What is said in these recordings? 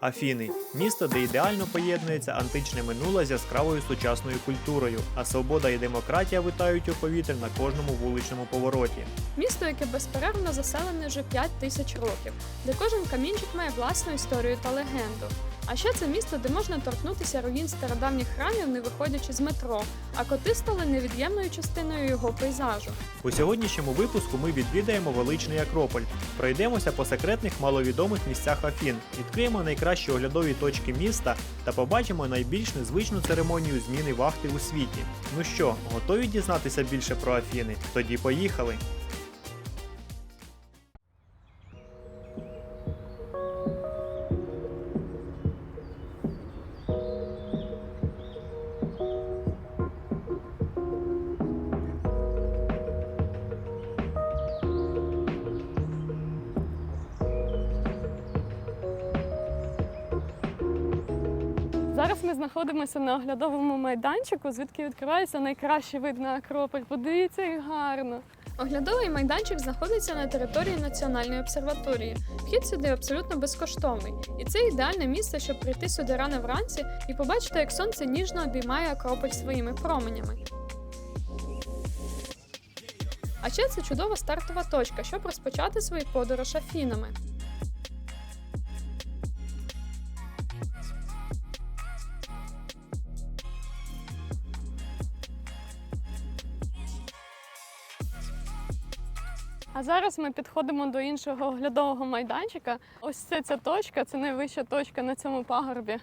Афіни місто, де ідеально поєднується античне минуле з яскравою сучасною культурою, а свобода і демократія витають у повітря на кожному вуличному повороті. Місто, яке безперервно заселене вже 5 тисяч років, де кожен камінчик має власну історію та легенду. А ще це місто, де можна торкнутися руїн стародавніх храмів, не виходячи з метро, а коти стали невід'ємною частиною його пейзажу. У сьогоднішньому випуску ми відвідаємо величний Акрополь, пройдемося по секретних маловідомих місцях Афін, відкриємо найкращі оглядові точки міста та побачимо найбільш незвичну церемонію зміни вахти у світі. Ну що, готові дізнатися більше про Афіни? Тоді поїхали! Зараз ми знаходимося на оглядовому майданчику, звідки відкривається найкращий вид на Акрополь. Подивіться, як гарно. Оглядовий майданчик знаходиться на території Національної обсерваторії. Вхід сюди абсолютно безкоштовний. І це ідеальне місце, щоб прийти сюди рано вранці і побачити, як сонце ніжно обіймає Акрополь своїми променями. А ще це чудова стартова точка, щоб розпочати свою подорож Афінами. Зараз ми підходимо до іншого оглядового майданчика. Ось це ця точка, це найвища точка на цьому пагорбі.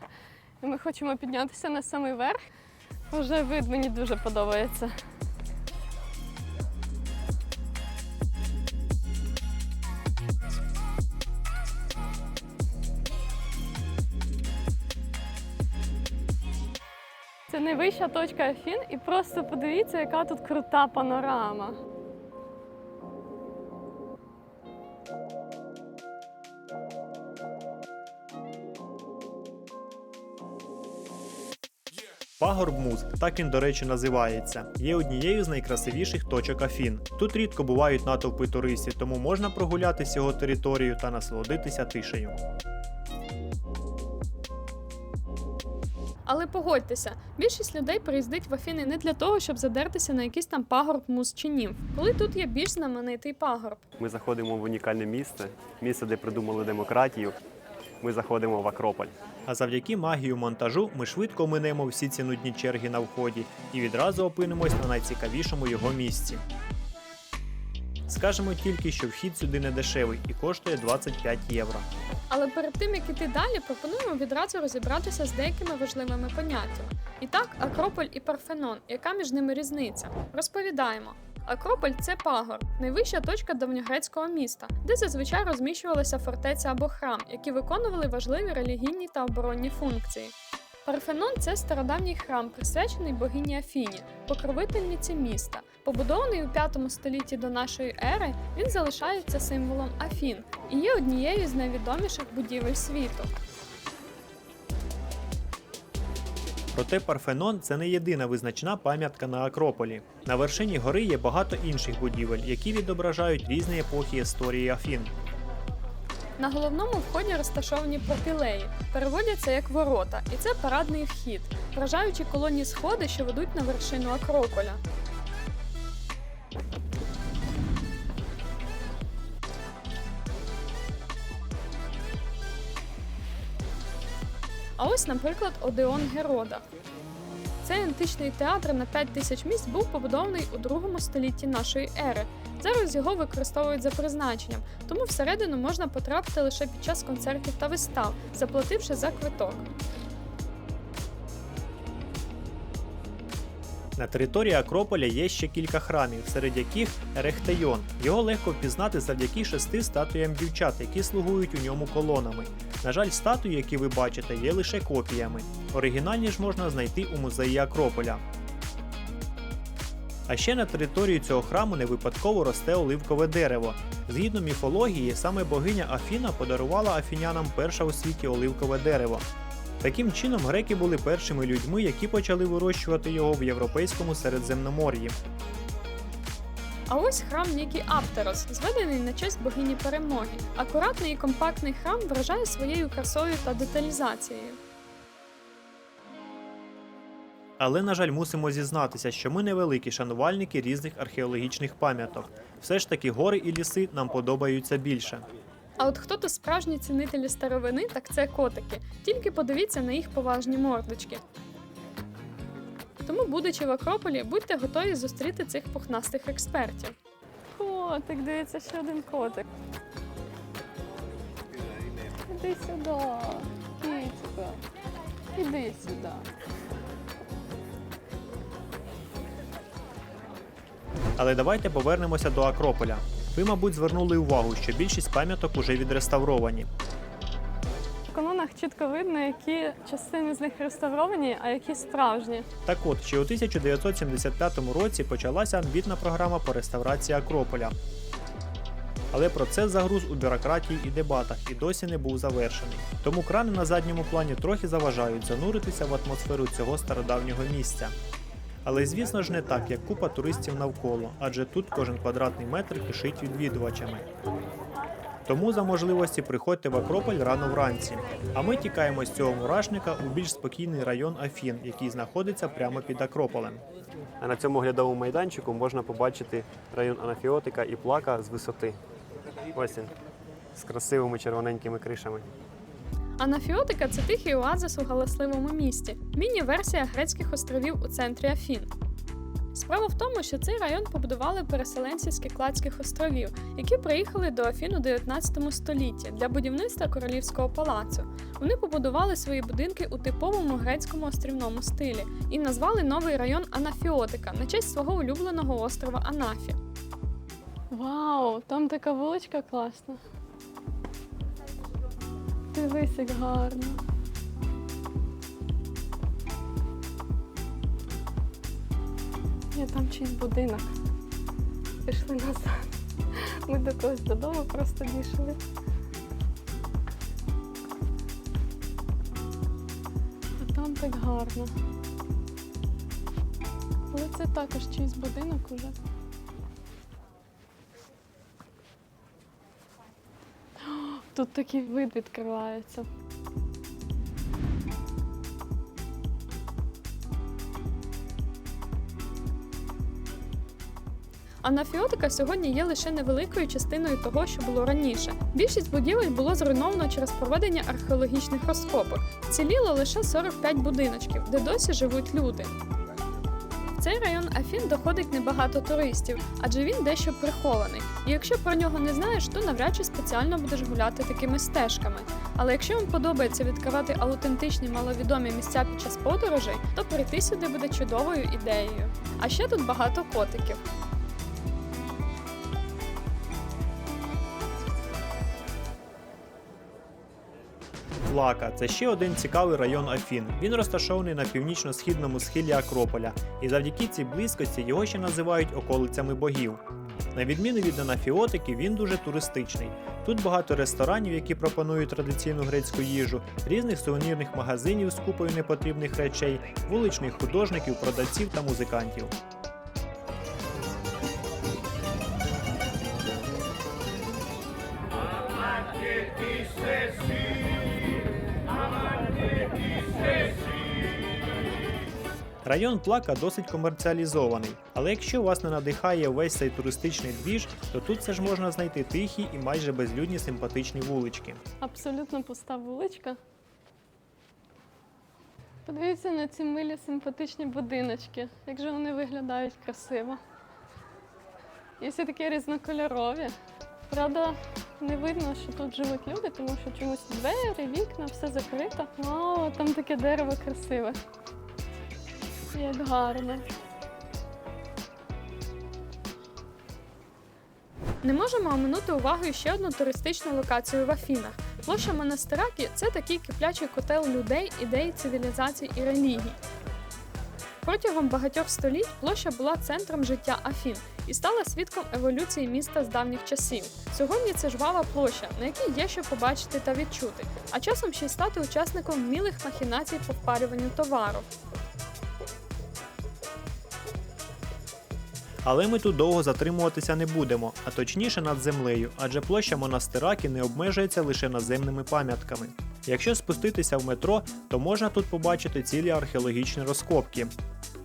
І ми хочемо піднятися на самий верх. Вже вид мені дуже подобається. Це найвища точка Афін, і просто подивіться, яка тут крута панорама. Пагорб Муз, так він, до речі, називається, є однією з найкрасивіших точок Афін. Тут рідко бувають натовпи туристів, тому можна прогулятися його територію та насолодитися тишею. Але погодьтеся, більшість людей приїздить в Афіни не для того, щоб задертися на якийсь там пагорб муз чи німф, коли тут є більш знаменитий пагорб. Ми заходимо в унікальне місце, місце, де придумали демократію. Ми заходимо в Акрополь. А завдяки магію монтажу ми швидко минемо всі ці нудні черги на вході і відразу опинимось на найцікавішому його місці. Скажемо тільки, що вхід сюди не дешевий і коштує 25 євро. Але перед тим як іти далі, пропонуємо відразу розібратися з деякими важливими поняттями. І так, Акрополь і Парфенон, яка між ними різниця? Розповідаємо. Акрополь це пагорб, найвища точка давньогрецького міста, де зазвичай розміщувалася фортеця або храм, які виконували важливі релігійні та оборонні функції. Парфенон це стародавній храм, присвячений богині Афіні, покровительниці міста. Побудований у 5 столітті до нашої ери, він залишається символом Афін і є однією з найвідоміших будівель світу. Проте Парфенон це не єдина визначна пам'ятка на Акрополі. На вершині гори є багато інших будівель, які відображають різні епохи історії Афін. На головному вході розташовані протилеї, переводяться як ворота, і це парадний вхід, вражаючі колонні сходи, що ведуть на вершину Акрополя. А ось, наприклад, Одеон Герода. Цей античний театр на 5 тисяч місць був побудований у другому столітті нашої ери. Зараз його використовують за призначенням, тому всередину можна потрапити лише під час концертів та вистав, заплативши за квиток. На території Акрополя є ще кілька храмів, серед яких Ерехтейон. Його легко впізнати завдяки шести статуям дівчат, які слугують у ньому колонами. На жаль, статуї, які ви бачите, є лише копіями. Оригінальні ж можна знайти у музеї Акрополя. А ще на території цього храму не випадково росте оливкове дерево. Згідно міфології, саме богиня Афіна подарувала афінянам перше у світі оливкове дерево. Таким чином, греки були першими людьми, які почали вирощувати його в європейському середземномор'ї. А ось храм Нікі Аптерос, зведений на честь богині перемоги. Акуратний і компактний храм вражає своєю красою та деталізацією. Але, на жаль, мусимо зізнатися, що ми невеликі шанувальники різних археологічних пам'яток. Все ж таки гори і ліси нам подобаються більше. А от хто то справжні цінителі старовини, так це котики. Тільки подивіться на їх поважні мордочки. Тому, будучи в Акрополі, будьте готові зустріти цих пухнастих експертів. Котик, дивіться, ще один котик. Іди сюди, кицька. Іди сюди. Але давайте повернемося до Акрополя. Ви, мабуть, звернули увагу, що більшість пам'яток уже відреставровані. В канонах чітко видно, які частини з них реставровані, а які справжні. Так от, ще у 1975 році почалася амбітна програма по реставрації Акрополя. Але процес загруз у бюрократії і дебатах і досі не був завершений. Тому крани на задньому плані трохи заважають зануритися в атмосферу цього стародавнього місця. Але звісно ж не так, як купа туристів навколо, адже тут кожен квадратний метр кишить відвідувачами. Тому за можливості приходьте в Акрополь рано вранці. А ми тікаємо з цього мурашника у більш спокійний район Афін, який знаходиться прямо під Акрополем. А на цьому оглядовому майданчику можна побачити район Анафіотика і плака з висоти. Ось він, з красивими червоненькими кришами. Анафіотика це тихий оазис у галасливому місті, міні-версія грецьких островів у центрі Афін. Справа в тому, що цей район побудували переселенці з Кікладських островів, які приїхали до Афін у 19 столітті для будівництва королівського палацу. Вони побудували свої будинки у типовому грецькому острівному стилі і назвали новий район Анафіотика на честь свого улюбленого острова Анафі. Вау, там така вуличка класна. Дивись, як гарно. Ні, там чийсь будинок. Пішли назад. Ми до когось додому просто дійшли. А там так гарно. Але це також чийсь будинок уже. Тут такий вид відкривається. Анафіотика сьогодні є лише невеликою частиною того, що було раніше. Більшість будівель було зруйновано через проведення археологічних розкопок. Вціліло лише 45 будиночків, де досі живуть люди. Цей район Афін доходить небагато туристів, адже він дещо прихований. І якщо про нього не знаєш, то навряд чи спеціально будеш гуляти такими стежками. Але якщо вам подобається відкривати аутентичні маловідомі місця під час подорожей, то прийти сюди буде чудовою ідеєю. А ще тут багато котиків. Плака це ще один цікавий район Афін. Він розташований на північно-східному схилі Акрополя, і завдяки цій близькості його ще називають околицями богів. На відміну від Анафіотики, він дуже туристичний. Тут багато ресторанів, які пропонують традиційну грецьку їжу, різних сувенірних магазинів з купою непотрібних речей, вуличних художників, продавців та музикантів. Район Плака досить комерціалізований, але якщо вас не надихає весь цей туристичний двіж, то тут все ж можна знайти тихі і майже безлюдні симпатичні вулички. Абсолютно пуста вуличка. Подивіться на ці милі симпатичні будиночки, як же вони виглядають красиво. І всі такі різнокольорові. Правда, не видно, що тут живуть люди, тому що чомусь двері, вікна, все закрито. Вау, там таке дерево красиве. Як гарно. Не можемо оминути увагою ще одну туристичну локацію в Афінах. Площа Монастиракі це такий киплячий котел людей, ідей, цивілізацій і релігій. Протягом багатьох століть площа була центром життя Афін і стала свідком еволюції міста з давніх часів. Сьогодні це жвава площа, на якій є що побачити та відчути, а часом ще й стати учасником вмілих махінацій по впарюванню товару. Але ми тут довго затримуватися не будемо, а точніше над землею, адже площа монастираки не обмежується лише наземними пам'ятками. Якщо спуститися в метро, то можна тут побачити цілі археологічні розкопки.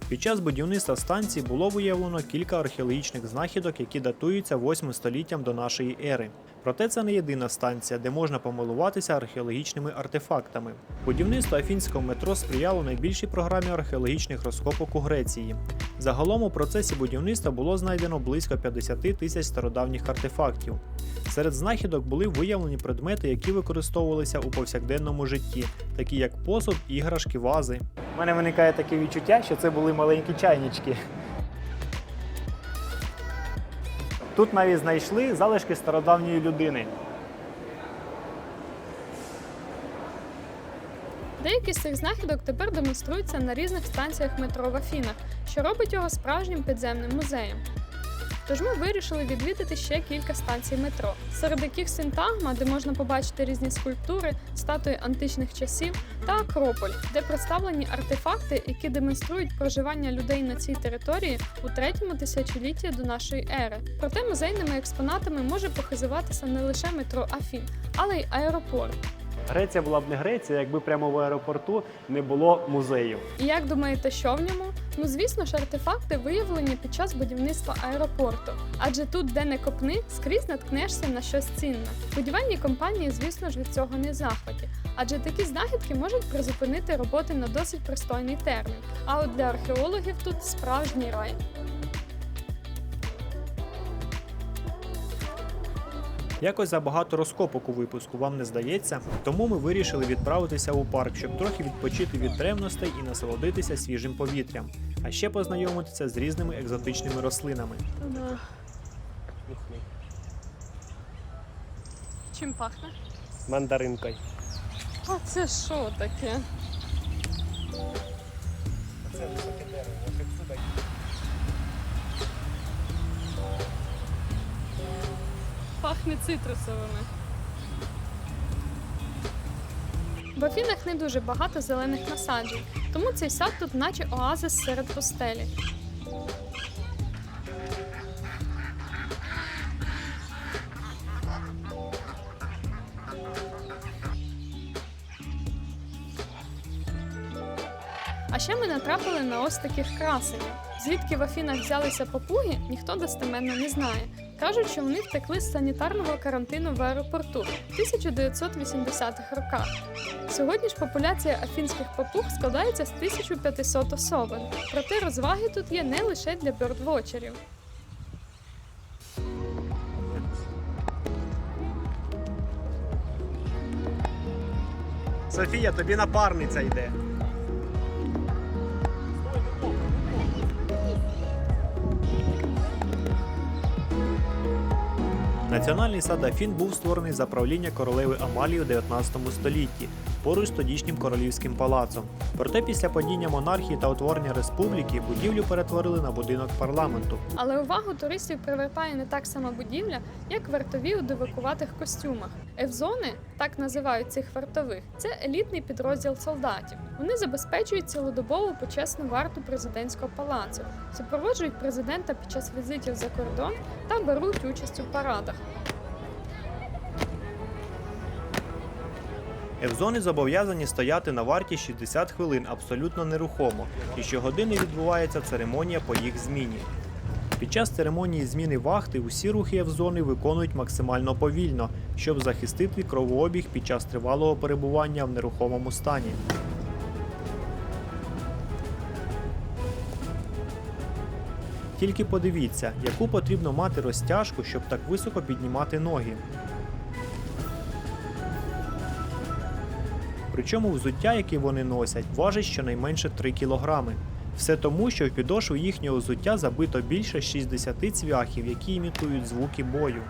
Під час будівництва станції було виявлено кілька археологічних знахідок, які датуються 8 століттям до нашої ери. Проте це не єдина станція, де можна помилуватися археологічними артефактами. Будівництво афінського метро сприяло найбільшій програмі археологічних розкопок у Греції. Загалом у процесі будівництва було знайдено близько 50 тисяч стародавніх артефактів. Серед знахідок були виявлені предмети, які використовувалися у повсякденному житті, такі як посуд, іграшки, вази. У мене виникає таке відчуття, що це були маленькі чайнички. Тут навіть знайшли залишки стародавньої людини. Деякі з цих знахідок тепер демонструються на різних станціях метро в Афінах, що робить його справжнім підземним музеєм. Тож ми вирішили відвідати ще кілька станцій метро, серед яких Синтагма, де можна побачити різні скульптури, статуї античних часів, та Акрополь, де представлені артефакти, які демонструють проживання людей на цій території у третьому тисячолітті до нашої ери. Проте музейними експонатами може похизуватися не лише метро Афін, але й аеропорт. Греція була б не Греція, якби прямо в аеропорту не було музеїв. І як думаєте, що в ньому? Ну звісно ж, артефакти виявлені під час будівництва аеропорту. Адже тут, де не копни, скрізь наткнешся на щось цінне. Будівельні компанії, звісно ж, від цього не захваті, адже такі знахідки можуть призупинити роботи на досить пристойний термін. А от для археологів тут справжній рай. Якось забагато розкопок у випуску, вам не здається? Тому ми вирішили відправитися у парк, щоб трохи відпочити від древностей і насолодитися свіжим повітрям, а ще познайомитися з різними екзотичними рослинами. Чим пахне? Мандаринкою. А це що таке? Пахне цитрусовими. В Афінах не дуже багато зелених насаджень, тому цей сад тут наче оазис серед пустелі. А ще ми натрапили на ось таких красенів. Звідки в Афінах взялися папуги, ніхто достеменно не знає. Кажуть, що вони втекли з санітарного карантину в аеропорту в 1980-х роках. Сьогодні ж популяція афінських папуг складається з 1500 особин. Проте розваги тут є не лише для бьордвочерів. Софія, тобі напарниця йде. Національний сад Афін був створений за правління королеви Амалії у 19 столітті поруч з тодішнім королівським палацом. Проте після падіння монархії та утворення республіки будівлю перетворили на будинок парламенту. Але увагу туристів привертає не так сама будівля, як вартові у дивакуватих костюмах. Евзони, так називають цих вартових, це елітний підрозділ солдатів. Вони забезпечують цілодобову почесну варту президентського палацу, супроводжують президента під час візитів за кордон та беруть участь у парадах. Евзони зобов'язані стояти на варті 60 хвилин абсолютно нерухомо, і щогодини відбувається церемонія по їх зміні. Під час церемонії зміни вахти усі рухи Евзони виконують максимально повільно, щоб захистити кровообіг під час тривалого перебування в нерухомому стані. Тільки подивіться, яку потрібно мати розтяжку, щоб так високо піднімати ноги. Причому взуття, яке вони носять, важить щонайменше 3 кілограми. Все тому, що в підошву їхнього взуття забито більше 60 цвяхів, які імітують звуки бою.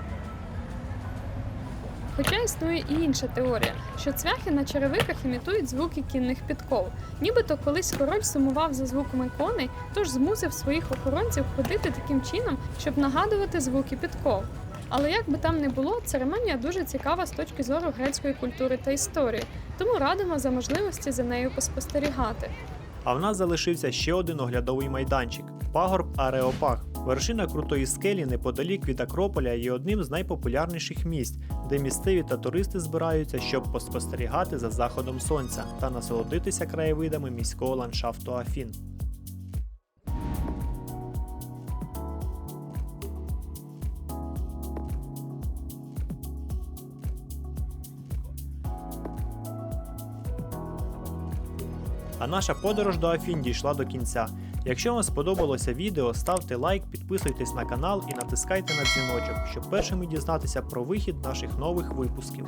Хоча існує і інша теорія, що цвяхи на черевиках імітують звуки кінних підков. Нібито колись король сумував за звуками коней, тож змусив своїх охоронців ходити таким чином, щоб нагадувати звуки підков. Але як би там не було, церемонія дуже цікава з точки зору грецької культури та історії, тому радимо за можливості за нею поспостерігати. А в нас залишився ще один оглядовий майданчик пагорб Ареопаг. Вершина крутої скелі неподалік від Акрополя є одним з найпопулярніших місць, де місцеві та туристи збираються, щоб поспостерігати за заходом сонця та насолодитися краєвидами міського ландшафту Афін. Наша подорож до Афін дійшла до кінця. Якщо вам сподобалося відео, ставте лайк, підписуйтесь на канал і натискайте на дзвіночок, щоб першими дізнатися про вихід наших нових випусків.